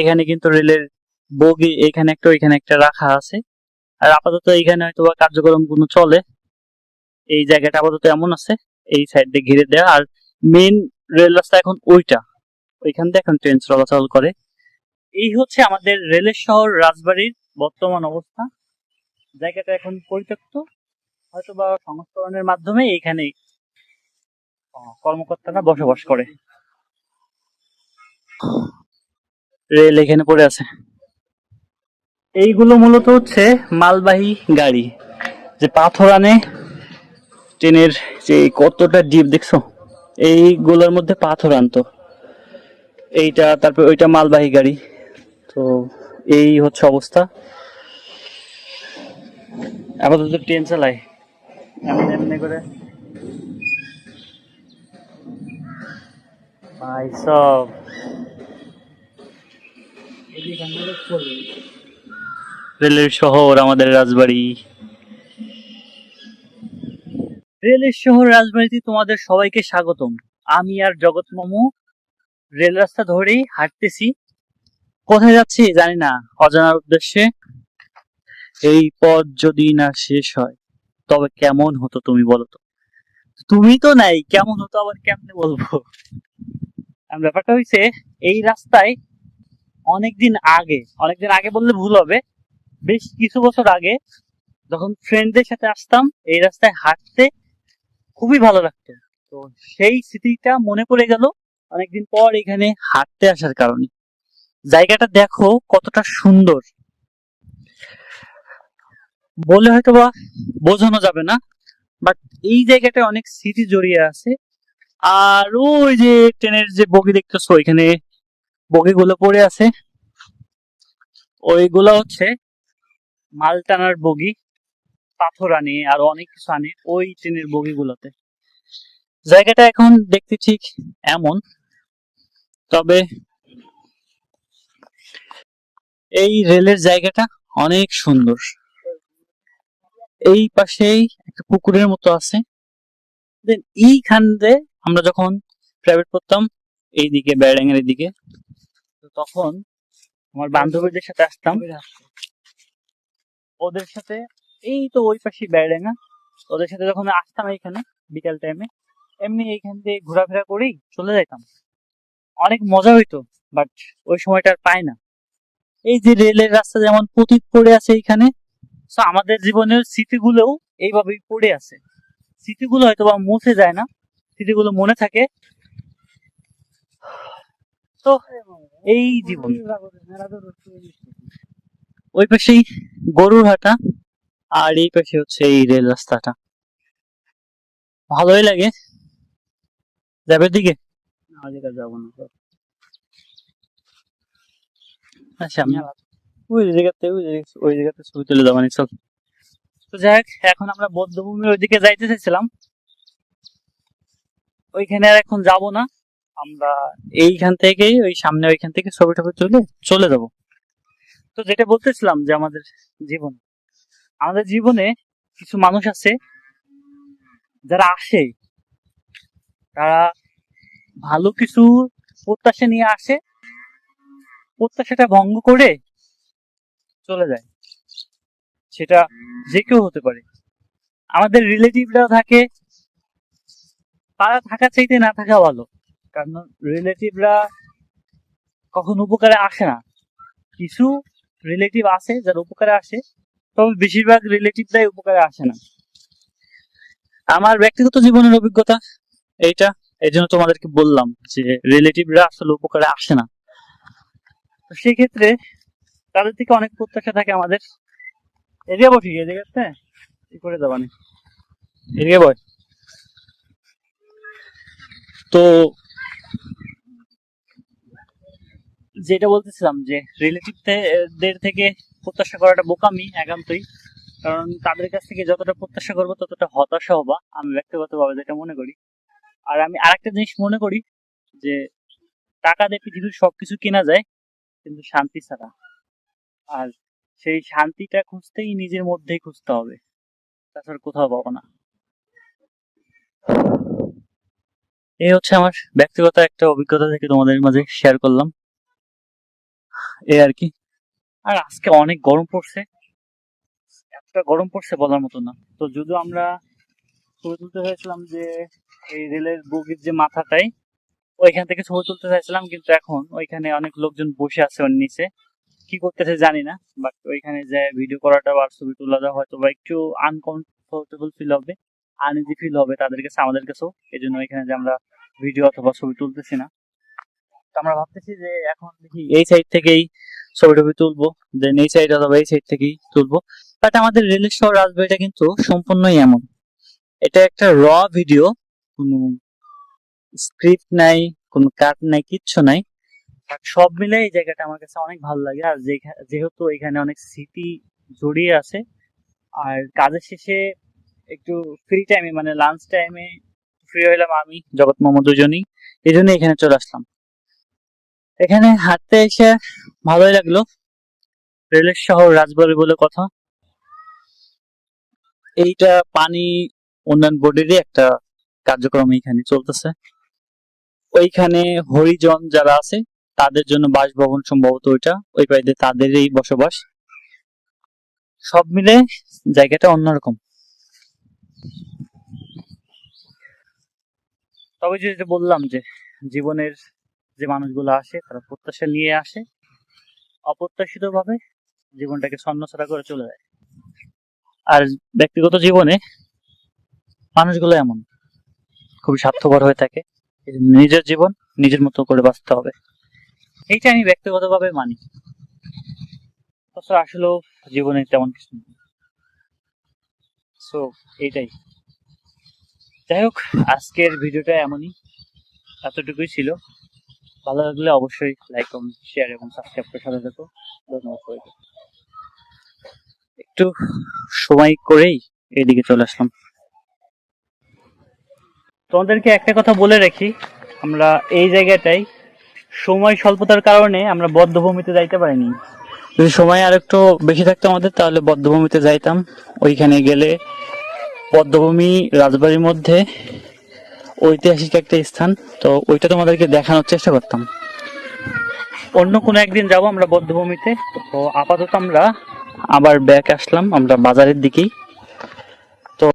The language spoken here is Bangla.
এখানে কিন্তু রেলের বগি, এখানে একটা, ওইখানে একটা রাখা আছে। আর আপাতত এইখানে হয়তো বা কার্যক্রম কোনো চলে। এই জায়গাটা আপাতত এমন আছে, এই সাইড দিয়ে ঘিরে দেওয়া আর মেন রেল রাস্তা এখন ওইটা। ওইখান দিয়ে এখন ট্রেন চলাচল করে। এই হচ্ছে আমাদের রেলের শহর, রাজবাড়ির বর্তমান অবস্থা। জায়গাটা এখন পরিত্যক্ত। হয়তো বা সংস্করণের মাধ্যমে এইখানে কর্মকর্তারা বসবাস করে। রেল এখানে পড়ে আছে। এইগুলো মূলত হচ্ছে মালবাহী গাড়ি। যে পাথর আনে ট্রেনের যে কতটা ডিপ দেখছ? এইগুলোর মধ্যে পাথর আনতো। এইটা, তারপর ওইটা মালবাহী গাড়ি। তো এই হচ্ছে অবস্থা। আপাতত ট্রেন চালাই এমনি এমনি করে। সব। রেলের শহর আমাদের রাজবাড়ি। রেলের শহর রাজবাড়িতে তোমাদের সবাইকে স্বাগতম। আমি আর জগৎ মামু রেল রাস্তা ধরেই হাঁটতেছি। কোথায় যাচ্ছি জানি না, অজানার উদ্দেশ্যে। এই পথ যদি না শেষ হয়, তবে কেমন হতো তুমি বলো তো? তুমি তো নাই, কেমন হতো আবার কেমনে বলব? ব্যাপারটা হইছে, এই রাস্তায় অনেকদিন আগে অনেকদিন আগে বললে ভুল হবে, বেশ কিছু বছর আগে যখন ফ্রেন্ডদের সাথে আসতাম, এই রাস্তায় হাঁটতে খুবই ভালো লাগতো। তো সেই স্মৃতিটা মনে পড়ে গেল অনেকদিন পর এখানে হাঁটতে আসার কারণে। জায়গাটা দেখো কতটা সুন্দর। বলে হয়তো বা বোঝানো যাবে না বাট এই জায়গাটায় অনেক স্মৃতি জড়িয়ে আছে। আর ওই যে ট্রেনের যে বগি দেখতেছো, এখানে বগিগুলো পড়ে আছে। ওইগুলো হচ্ছে মাল টানার বগি, পাথর আনে, আর অনেক কিছু আনে ওই ট্রেনের বগিগুলোতে। জায়গাটা এখন দেখতে ঠিক এমন, তবে এই রেলের জায়গাটা অনেক সুন্দর। এই পাশেই একটা পুকুরের মতো আছে। দেন এইখান দিয়ে আমরা যখন প্রাইভেট পড়তাম এইদিকে বেড়াঙ্গের তখন আমার বান্ধবীদের সাথে আসতাম। ওদের সাথে এই তো ওই পাশে বেড়াঙ্গা ওদের সাথে যখন আসতাম এইখানে বিকাল টাইমে এমনি এইখান দিয়ে ঘোরাফেরা করেই চলে যাইতাম। অনেক মজা হইতো বাট ওই সময়টা আর পাই না। এই যে রেলের রাস্তা যেমন পতিত পড়ে আছে এইখানে তো আমাদের জীবনের স্মৃতিগুলোও এইভাবেই পড়ে আছে। স্মৃতিগুলো হয়তো বা মুছে যায় না স্মৃতিগুলো মনে থাকে। তো এই জীবন। ওই পাশেই গরুর হাটা আর এই পাশে হচ্ছে এই রেল রাস্তাটা। ভালোই লাগে। যাবে দিকে যাব না। আচ্ছা আমি ওই জায়গাতে ওই জায়গাতে ওই জায়গাতে ছবি তুলে যাব নি চল। তো যাই হোক এখন আমরা বৌদ্ধভূমির ওইদিকে যাইতে চাইছিলাম। ওইখানে আর এখন যাব না। আমরা এইখান থেকেই, ওই সামনে ওইখান থেকে ছবি টবি তুলে চলে যাব। তো যেটা বলতেছিলাম যে আমাদের জীবন, আমাদের জীবনে কিছু মানুষ আছে যারা আসে, তারা ভালো কিছু প্রত্যাশা নিয়ে আসে, প্রত্যাশাটা ভঙ্গ করে চলে যায়। সেটা যে কেউ হতে পারে। আমাদের রিলেটিভরা থাকে, তারা থাকা চাইতে না থাকা ভালো। কারণ রিলেটিভরা কখন উপকারে আসে না। কিছু রিলেটিভ আছে যারা উপকারে আসে, তবে বেশিরভাগ রিলেটিভরাই উপকারে আসে না। আমার ব্যক্তিগত জীবনের অভিজ্ঞতা এইটা এই জন্য তোমাদেরকে বললাম যে রিলেটিভরা আসলে উপকারে আসে না। তো সেই ক্ষেত্রে তাদের থেকে অনেক প্রত্যাশা থাকে আমাদের। এরিয়া বসি এই জায়গাতে কি করে দেবানি এরিয়া বয় তো যেটা বলতেছিলাম যে রিলেটিভদের থেকে প্রত্যাশা করাটা বোকামি একান্তই। কারণ তাদের কাছ থেকে যতটা প্রত্যাশা করব ততটা হতাশা হবা, আমি ব্যক্তিগতভাবে যেটা মনে করি। আর আমি আরেকটা জিনিস মনে করি যে টাকা দিয়ে পৃথিবীর সবকিছু কেনা যায়, কিন্তু শান্তি ছাড়া। আর সেই শান্তিটা খুঁজতেই নিজের মধ্যেই খুঁজতে হবে, তাছাড়া কোথাও পাবো না। এই হচ্ছে আমার ব্যক্তিগত একটা অভিজ্ঞতা থেকে তোমাদের মাঝে শেয়ার করলাম। এই আর কি। আর আজকে অনেক গরম পড়ছে। এতটা গরম পড়ছে বলার মতো না। তো যদিও আমরা ছবি তুলতে চাইছিলাম যে এই রেলের বগির যে মাথাটাই, ওইখান থেকে ছবি তুলতে চাইছিলাম, কিন্তু এখন ওইখানে অনেক লোকজন বসে আছে ওর নিচে। কি করতেছে জানি না বাট ওইখানে যে ভিডিও করাটা বা ছবি তোলাটা হয়তো বা একটু আনকমফোর্টেবল ফিল হবে আনইজি ফিল হবে তাদের কাছে, আমাদের কাছেও। এই জন্য এখানে যে আমরা ভিডিও অথবা ছবি তুলতেছি না। তো আমরা ভাবতেছি যে এখন দেখি এই সাইড থেকেই ছবি টবি তুলবো দেন এই সাইড অথবা এই সাইড থেকেই তুলবো। বাট আমাদের রিলিজ শহর রাজবাড়িটা কিন্তু সম্পূর্ণই এমন। এটা একটা র ভিডিও কোনো স্ক্রিপ্ট নাই, কোনো কাট নাই, কিচ্ছু নাই। সব মিলে এই জায়গাটা আমার কাছে অনেক ভালো লাগে। আর যেহেতু এখানে অনেক স্মৃতি জড়িয়ে আছে, আর কাজের শেষে একটু ফ্রি টাইমে মানে লাঞ্চ টাইমে ফ্রি হইলাম আমি, জগৎ মোহাম্মদ দুজনই। এই জন্য এখানে চলে আসলাম। এখানে হাঁটতে এসে ভালোই লাগল। রেলের শহর রাজবাড়ি বলে কথা। এইটা পানি উন্নয়ন বোর্ডেরই একটা কার্যক্রম এখানে চলতেছে। ওইখানে হরিজন যারা আছে, তাদের জন্য বাসভবন সম্ভবত ওইটা। ওই বাড়িতে তাদেরই বসবাস। সব মিলে জায়গাটা অন্যরকম। তবে যেটা বললাম যে জীবনের যে মানুষগুলো আসে, তারা প্রত্যাশা নিয়ে আসে অপ্রত্যাশিত ভাবে জীবনটাকে ছন্নছাড়া করে চলে যায়। আর ব্যক্তিগত জীবনে মানুষগুলো এমন, খুবই স্বার্থপর হয়ে থাকে। নিজের জীবন নিজের মতো করে বাঁচতে হবে। এইটা আমি ব্যক্তিগতভাবে মানি। আসলেও জীবনে তেমন কিছু নেই। সো এইটাই। যাই হোক, আজকের ভিডিওটা এমনই। এতটুকুই ছিল। ভালো লাগলে অবশ্যই লাইক কমেন্ট শেয়ার এবং সাবস্ক্রাইব করে সাথে থাকো। ধন্যবাদ একটু সময় করেই এদিকে চলে আসলাম। তোমাদেরকে একটা কথা বলে রাখি, আমরা এই জায়গাটাই সময় স্বল্পতার কারণে আমরা বদ্ধভূমিতে যাইতে পারিনি। যদি সময় আর একটু বেশি থাকতো আমাদের, তাহলে বদ্ধভূমিতে যাইতাম। ওইখানে গেলে বদ্ধভূমি রাজবাড়ির মধ্যে ঐতিহাসিক একটা স্থান। তো ওইটা তোমাদেরকে দেখানোর চেষ্টা করতাম। অন্য কোনো একদিন যাব আমরা বদ্ধভূমিতে তো আপাতত আমরা আবার ব্যাক আসলাম। আমরা বাজারের দিকেই।